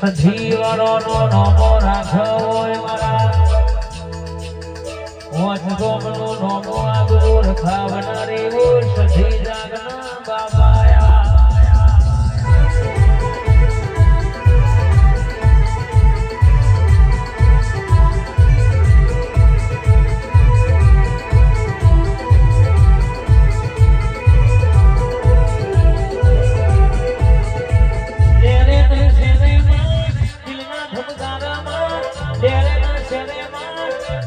સધી વાળોનો નોમો હોય મારા. હોજ ગોમનો નોમો આગળ રખાવનારી ઓ સધી જાગના બાબાયા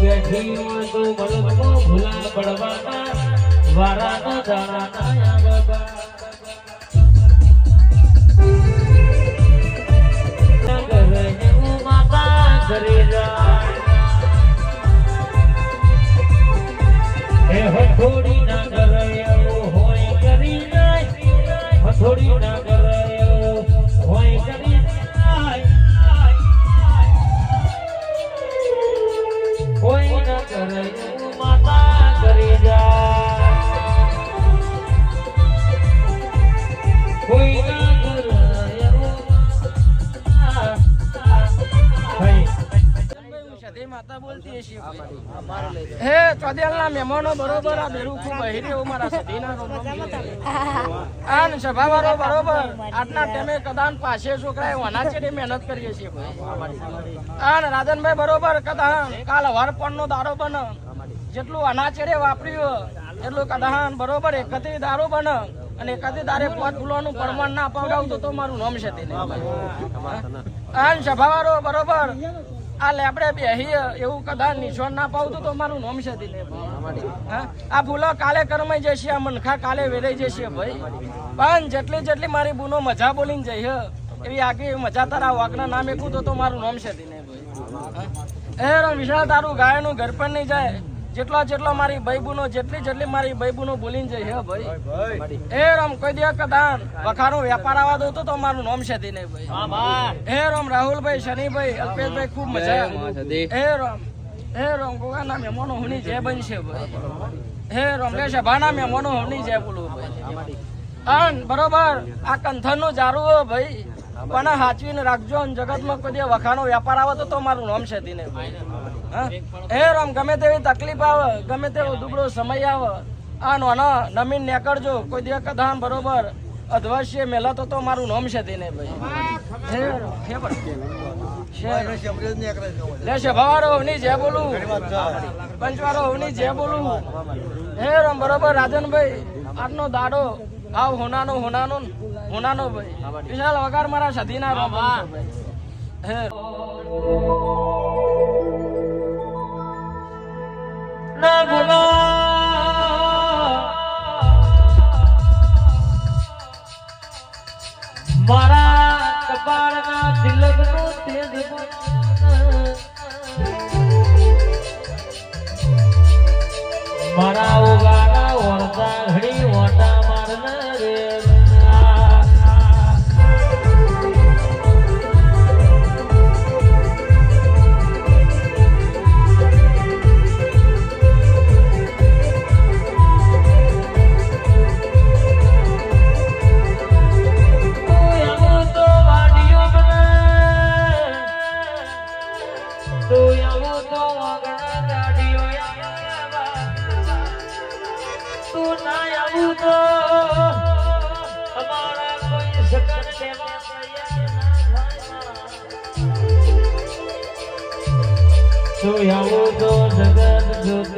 બેઠી હોય તો બળદનો ભૂલા પડવાના. વારાના દાણા બાબા હે ચોદેલના મહેમાનો બરોબર આ બેરું બહેરી એવું મારા સદીના આન સભાવાળો બરોબર આટલા ટાઈમે કદાન પાસે છોકરાએ વના મહેનત કરીએ છીએ ભાઈ. આન રાધનભાઈ બરોબર કદાન કાલ હવાર નો દારો બન. જેટલું અનાચેડે વાપર્યું એટલું કદાન બરોબર એકત્રી દારો બન. અને એકત્રી દારે પાંચ ફૂલોનું પરમાણ ના અપાવડાવું તો મારું નામ છે તેને આન સભાવાળો બરોબર આ લેબડે બેહી એવું કદાચ નિશાન ના પાવતું તો મારું નામ છે? આ ભૂલો કાલે કરમાઈ જશે, આ મનખા કાલે વેરાઈ જશે ભાઈ પણ જેટલી જેટલી મારી બુનો મજા બોલીને જઈ હ, એવી આગી મજા તારા વાઘના નામે કૂદો તો મારું નામ છે? એ વિશાળ તારું ગાયનું ઘર પણ નહીં જાય જેટલો જેટલો મારી બૈબુનો જેટલી જેટલી મારી બૈબુનો બોલીને જઈ હે ભાઈ. એ રામ કોઈ દે કદાન વખારો વેપાર આવવા દઉં તો તો મારું નામ છે દિને ભાઈ. હે રામ રાહુલભાઈ શનિભાઈ અલ્પેશભાઈ ખૂબ મજા. આવે હે રામ હે રામ ગોગાના મહેમાનો હુની જય બનશે ભાઈ. હે રામ લે સભાના મહેમાનો હુની જય બોલું ભાઈ. અન બરોબર. આ કંથનનું જારું હો ભાઈ. પણ હાચવીને રાખજો અને જગતમાં કોઈ વખાણો વખાનો વેપાર આવે તો તો મારું નામ છે દિને ભાઈ. હા? રામ ગમે તેવી તકલીફ આવે ગમે તેવો દુબળો સમય આવે આ નોનો નમીન નેકળજો કોઈ દી કદાન બરોબર અધવાશ્ય મેલા તો તો મારું નામ છે તેને ભાઈ. લે સભાવાળો અવની જે બોલું. પંચવાળો અવની જે બોલું. હે રામ બરોબર રાજનભાઈ આજનો દાડો આવ હોનાનો હોનાનો હોનાનો ભાઈ. વિશાલ વગાર મારા સધીના રામ. હે ના બોલો મારા કપાળના ઉગાના ઓળતા થાય. તું આવું તો જગત જોતી